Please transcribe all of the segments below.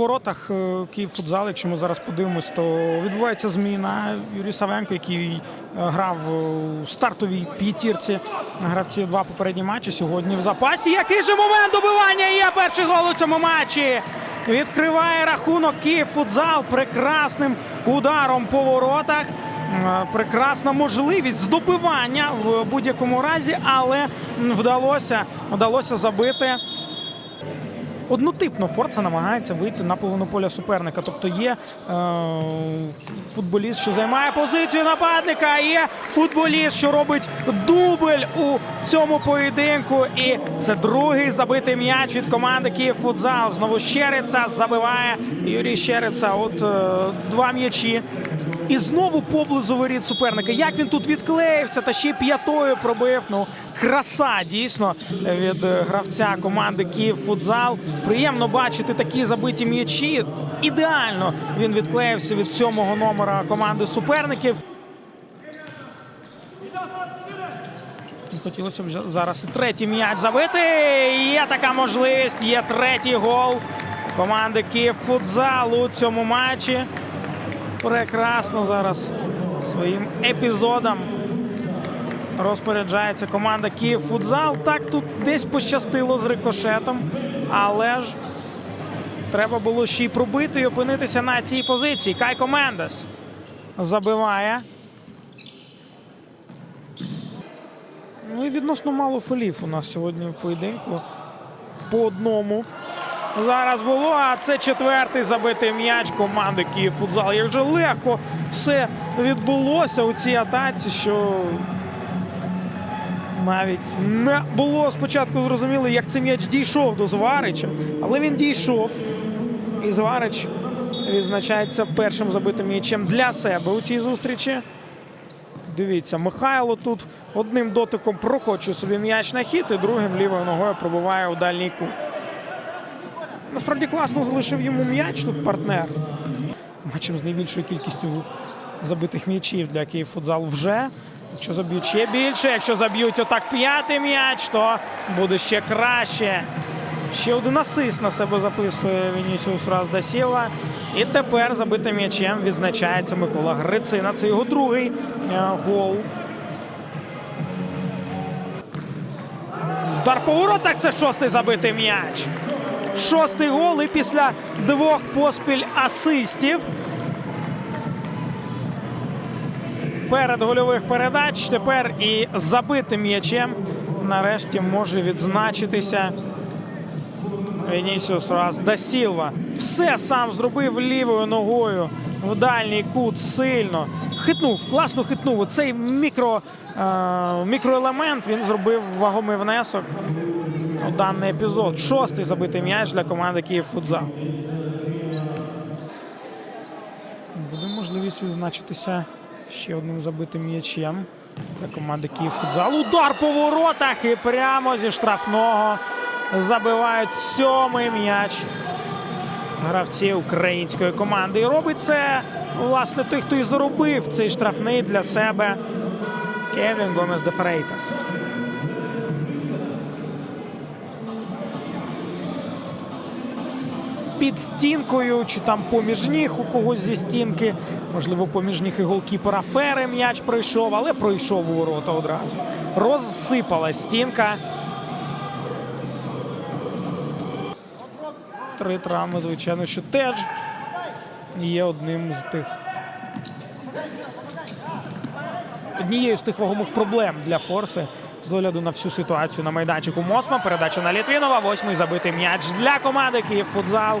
воротах е, Київ футзал, якщо ми зараз подивимось, то відбувається зміна. Юрій Савенко, який е, грав у стартовій п'ятірці гравці два попередні матчі. Сьогодні в запасі. Який же момент добивання є перший гол у цьому матчі. Відкриває рахунок Київ футзал прекрасним ударом по воротах. Е, Прекрасна можливість здобивання в будь-якому разі, але вдалося, вдалося забити. Однотипно Форца намагається вийти на половину поля суперника. Тобто є е, футболіст, що займає позицію нападника, є футболіст, що робить дубль у цьому поєдинку. І це другий забитий м'яч від команди Київ Футзал. Знову Щериця забиває Юрій Щериця. От е, два м'ячі. І знову поблизу воріт суперника. Як він тут відклеївся та ще й п'ятою пробив. Ну, краса дійсно від е, гравця команди Київ Футзал. Приємно бачити такі забиті м'ячі. Ідеально він відклеївся від сьомого номера команди суперників. Хотілося б зараз третій м'яч забити. Є така можливість. Є третій гол команди Київ Футзал у цьому матчі. Прекрасно зараз своїм епізодом розпоряджається команда Київ Футзал. Так тут десь пощастило з рикошетом, але ж треба було ще й пробити і опинитися на цій позиції. Кайко Мендес забиває. Ну і відносно мало фолів у нас сьогодні в поєдинку. По одному. Зараз було, а це четвертий забитий м'яч команди Київ Футзал. Як же легко все відбулося у цій атаці, що навіть не було спочатку зрозуміло, як цей м'яч дійшов до Зварича, але він дійшов. І Зварич відзначається першим забитим м'ячем для себе у цій зустрічі. Дивіться, Михайло тут одним дотиком прокочує собі м'яч на хід і другим лівою ногою пробиває у дальній кут. Насправді класно залишив йому м'яч тут партнер. Матчем з найбільшою кількістю забитих м'ячів для Київ футзал вже. Якщо заб'ють ще більше, якщо заб'ють отак п'ятий м'яч, то буде ще краще. Ще один асист на себе записує Вінісіус Раз да І тепер забитим м'ячем відзначається Микола Грицина. Це його другий е, гол. Удар по воротах це шостий забитий м'яч. Шостий гол і після двох поспіль асистів. Перед гольових передач тепер і забитим м'ячем нарешті може відзначитися Вінісіус Раз да Сілва. Все сам зробив лівою ногою в дальній кут сильно. Хитнув, класно хитнув. Цей мікро, е, мікроелемент він зробив вагомий внесок у даний епізод. Шостий забитий м'яч для команди Київ Футзал. Буде можливість відзначитися ще одним забитим м'ячем для команди Київ Футзал. Удар по воротах і прямо зі штрафного забивають сьомий м'яч гравці української команди. І робить це власне той, хто і заробив цей штрафний для себе Кевін Гомес де Фрейтас. Під стінкою чи там поміж ніг у когось зі стінки. Можливо, поміж ніг і голкіпера Фери м'яч пройшов, але пройшов у ворота одразу. Розсипалась стінка. Три травми, звичайно, що теж є одним з тих. Однією з тих вагомих проблем для Форси з огляду на всю ситуацію на майданчику Мосма. Передача на Літвінова. Восьмий забитий м'яч для команди Київ футзал.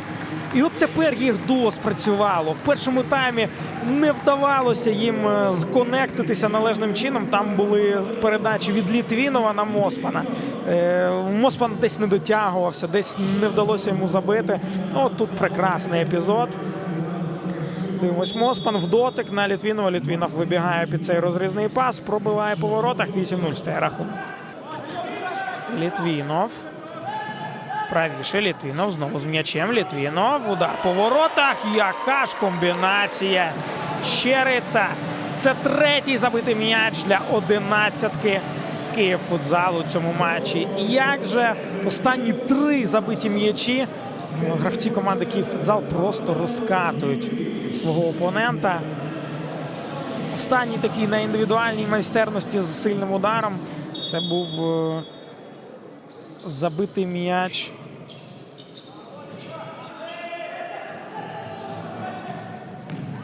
І от тепер їх дуо спрацювало. В першому таймі не вдавалося їм е, сконектитися належним чином. Там були передачі від Літвінова на Моспана. Е, Моспан десь не дотягувався, десь не вдалося йому забити. От тут прекрасний епізод. Дивимось Моспан в дотик на Літвінова. Літвінов вибігає під цей розрізний пас, пробиває по воротах. 8-0 стає рахунок. Літвінов. Правіше Літвінов знову з м'ячем. Літвінов. Удар по воротах. Яка ж комбінація. Щериця. Це третій забитий м'яч для одинадцятки Київ футзал у цьому матчі. І Як же останні три забиті м'ячі гравці команди Київ футзал просто розкатують свого опонента. Останній такий на індивідуальній майстерності з сильним ударом. Це був е, забитий м'яч.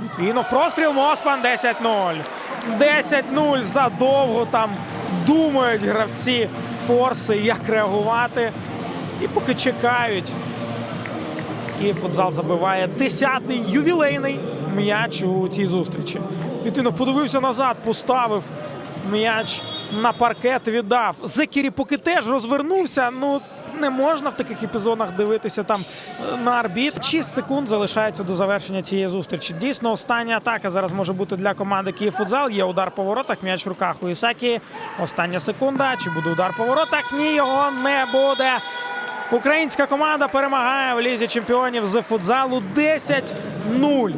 Літвінов простріл Моспан 10-0. 10-0 задовго там думають гравці форси, як реагувати. І поки чекають. І футзал забиває 10-й ювілейний м'яч у цій зустрічі. Літвінов подивився назад, поставив м'яч на паркет, віддав. Зекірі поки теж розвернувся. Ну не можна в таких епізодах дивитися там е, на арбіт. 6 секунд залишається до завершення цієї зустрічі. Дійсно, остання атака зараз може бути для команди Київ футзал. Є удар по воротах, м'яч в руках у Ісакі. Остання секунда. Чи буде удар по воротах? Ні, його не буде. Українська команда перемагає в лізі чемпіонів з футзалу 10-0.